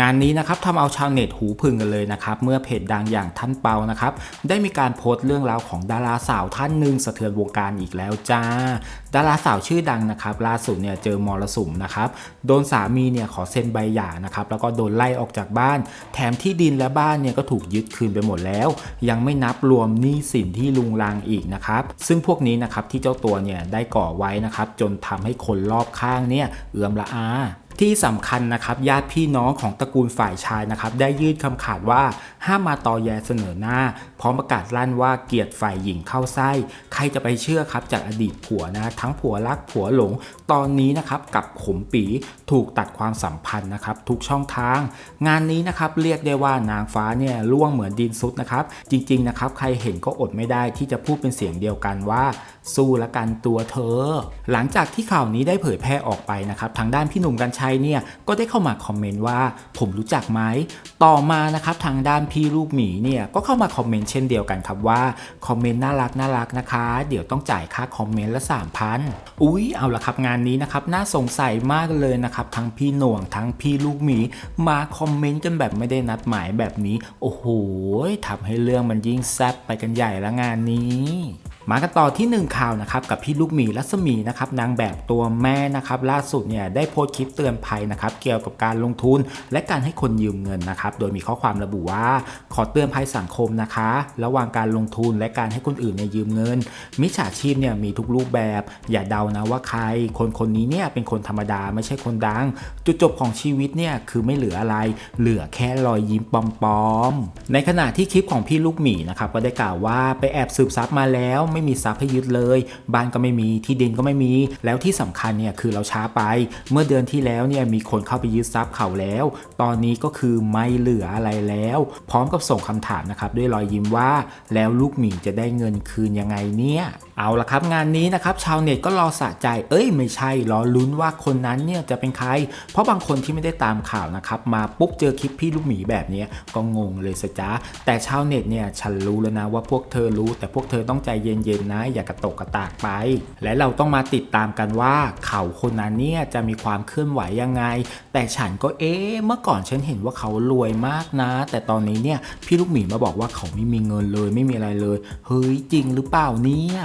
งานนี้นะครับทำเอาชาวเน็ตหูพึ่งกันเลยนะครับ เมื่อเพจดังอย่างท่านเปานะครับ ได้มีการโพสต์เรื่องราวของดาราสาวท่านหนึ่งสะเทือนวงการอีกแล้วจ้า ดาราสาวชื่อดังนะครับล่าสุดเนี่ยเจอมรสุมนะครับโดนสามีเนี่ยขอเซ็นใบหย่านะครับแล้วก็โดนไล่ออกจากบ้าน แถมที่ดินและบ้านเนี่ยก็ถูกยึดคืนไปหมดแล้ว ยังไม่นับรวมหนี้สินที่ลุงลังอีกนะครับซึ่งพวกนี้นะครับที่เจ้าตัวเนี่ยได้ก่อไว้นะครับจนทำให้คนรอบข้างเนี่ยเอื้อมละอา ที่สำคัญนะครับญาติพี่น้องของตระกูลฝ่ายชายนะครับได้ยื่นคำขาดว่าห้ามมาตอแยเสนอหน้า ร้อมประกาศลั่นว่าเกลียดฝ่ายหญิงเข้าไส้ ใครจะไปเชื่อครับจากอดีตผัวนะทั้งผัวรักผัวหลง ตอนนี้นะครับกับขมปีถูกตัดความสัมพันธ์นะครับทุกช่องทาง งานนี้นะครับเรียกได้ว่านางฟ้าเนี่ยล่วงเหมือนดินซุดนะครับจริงๆนะครับใครเห็นก็อดไม่ได้ที่จะพูดเป็นเสียงเดียวกันว่า สู้ละกันตัวเธอ หลังจากที่ข่าวนี้ได้เผยแพร่ออกไปนะครับทางด้านพี่หนุ่มกัญชัยเนี่ยก็ได้เข้ามาคอมเมนต์ว่า ผมรู้จักไหมต่อมานะครับทางด้านพี่ลูกหมีเนี่ยก็เข้ามาคอมเมนต์เช่นเดียวกันครับว่าคอมเมนต์น่ารักน่ารักนะคะ เดี๋ยวต้องจ่ายค่าคอมเมนต์ละ 3,000 อุ๊ย เอาละครับงานนี้นะครับน่าสงสัยมากเลยนะครับทั้งพี่หน่วงทั้งพี่ลูกหมีมาคอมเมนต์กันแบบไม่ได้นัดหมายแบบนี้ โอ้โหทำให้เรื่องมันยิ่งแซ่บไปกันใหญ่ละงานนี้ มากันต่อที่หนึ่งข่าวนะครับกับพี่ลูกหมีรัศมีนะครับนางแบบตัวแม่นะครับล่าสุดเนี่ยได้โพสต์คลิปเตือนภัยนะครับเกี่ยวกับการลงทุน และการให้คนยืมเงินนะครับโดยมีข้อความระบุว่า ขอเตือนภัยสังคมนะคะ ระหว่างการลงทุนและการให้คนอื่นเนี่ยยืมเงิน มิจฉาชีพเนี่ยมีทุกรูปแบบ อย่าเดานะว่าใคร คนคนนี้เนี่ยเป็นคนธรรมดาไม่ใช่คนดัง จุดจบของชีวิตเนี่ยคือไม่เหลืออะไร เหลือแค่รอยยิ้มปลอมๆในขณะที่คลิปของพี่ลูกหมีนะครับก็ได้กล่าวว่าไปแอบสืบทรัพย์มาแล้วไม่มีทรัพย์ให้ยึดเลย บ้านก็ไม่มีที่ดินก็ไม่มี แล้วที่สำคัญเนี่ยคือเราช้าไป เมื่อเดือนที่แล้วเนี่ยมีคนเข้าไปยึดทรัพย์เขาแล้ว ตอนนี้ก็คือไม่เหลืออะไรแล้ว พร้อมกับส่งคำถามนะครับด้วยรอยยิ้มว่า แล้วลูกหมีจะได้เงินคืนยังไงเนี่ยเอาละครับงานนี้นะครับชาวเน็ตก็รอสะใจ เอ้ยไม่ใช่รอลุ้นว่าคนนั้นเนี่ยจะเป็นใคร เพราะบางคนที่ไม่ได้ตามข่าวนะครับมาปุ๊บเจอคลิปพี่ลูกหมีแบบนี้ก็งงเลยสจ๊ะแต่ชาวเน็ตเนี่ยฉันรู้แล้วนะว่าพวกเธอรู้แต่พวกเธอต้องใจเเย็นๆนะ อย่ากระตกกระตากไป และเราต้องมาติดตามกันว่าเขาคนนั้นเนี่ยจะมีความเคลื่อนไหวยังไง แต่ฉันก็เอ๊ะเมื่อก่อนฉันเห็นว่าเขารวยมากนะ แต่ตอนนี้เนี่ยพี่ลูกหมีมาบอกว่าเขาไม่มีเงินเลยไม่มีอะไรเลย เฮ้ยจริงหรือเปล่าเนี่ย